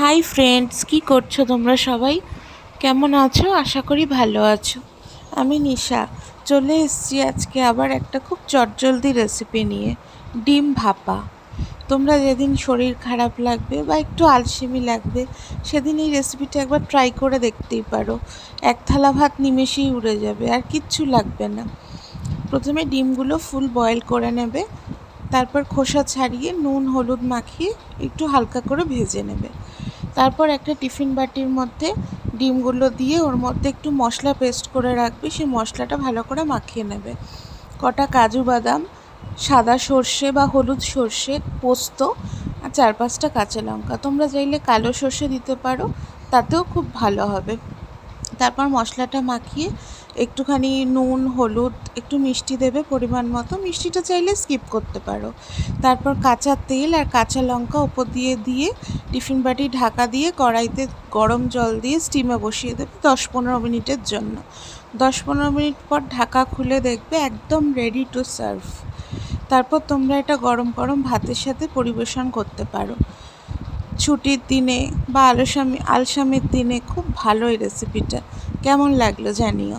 Hi friends কি করছ তোমরা সবাই? কেমন আছো? আশা করি ভালো আছো। আমি নিশা, চলে এসেছি আজকে আবার একটা খুব চটজলদি রেসিপি নিয়ে, ডিম ভাপা। তোমরা যেদিন শরীর খারাপ লাগবে বা একটু আলসেমি লাগবে, সেদিন এই রেসিপিটা একবার ট্রাই করে দেখতেই পারো। এক থালা ভাত নিমেষেই উড়ে যাবে, আর কিচ্ছু লাগবে না। প্রথমে ডিমগুলো ফুল বয়েল করে নেবে, তারপর খোসা ছাড়িয়ে নুন, হলুদ মাখিয়ে একটু হালকা করে ভেজে নেবে। তারপর একটা টিফিন বাটির মধ্যে ডিমগুলো দিয়ে ওর মধ্যে একটু মশলা পেস্ট করে রাখবে সেই মশলাটা ভালো করে মাখিয়ে নেবে। কটা কাজু বাদাম, সাদা সর্ষে বা হলুদ সর্ষে, পোস্ত আর চার পাঁচটা কাঁচা লঙ্কা। তোমরা চাইলে কালো সর্ষে দিতে পারো, তাতেও খুব ভালো হবে। তারপর মশলাটা মাখিয়ে একটুখানি নুন, হলুদ, একটু মিষ্টি দেবে পরিমাণ মতো। মিষ্টিটা চাইলে স্কিপ করতে পারো। তারপর কাঁচা তেল আর কাঁচা লঙ্কা ওপর দিয়ে দিয়ে টিফিন বাটি ঢাকা দিয়ে কড়াইতে গরম জল দিয়ে স্টিমে বসিয়ে দেবে দশ পনেরো মিনিটের জন্য। দশ পনেরো মিনিট পর ঢাকা খুলে দেখবে একদম রেডি টু সার্ভ তারপর তোমরা এটা গরম গরম ভাতের সাথে পরিবেশন করতে পারো। ছুটির দিনে বা আলসামি আলসামির দিনে খুব ভালো এই রেসিপিটা কেমন লাগল জানিও।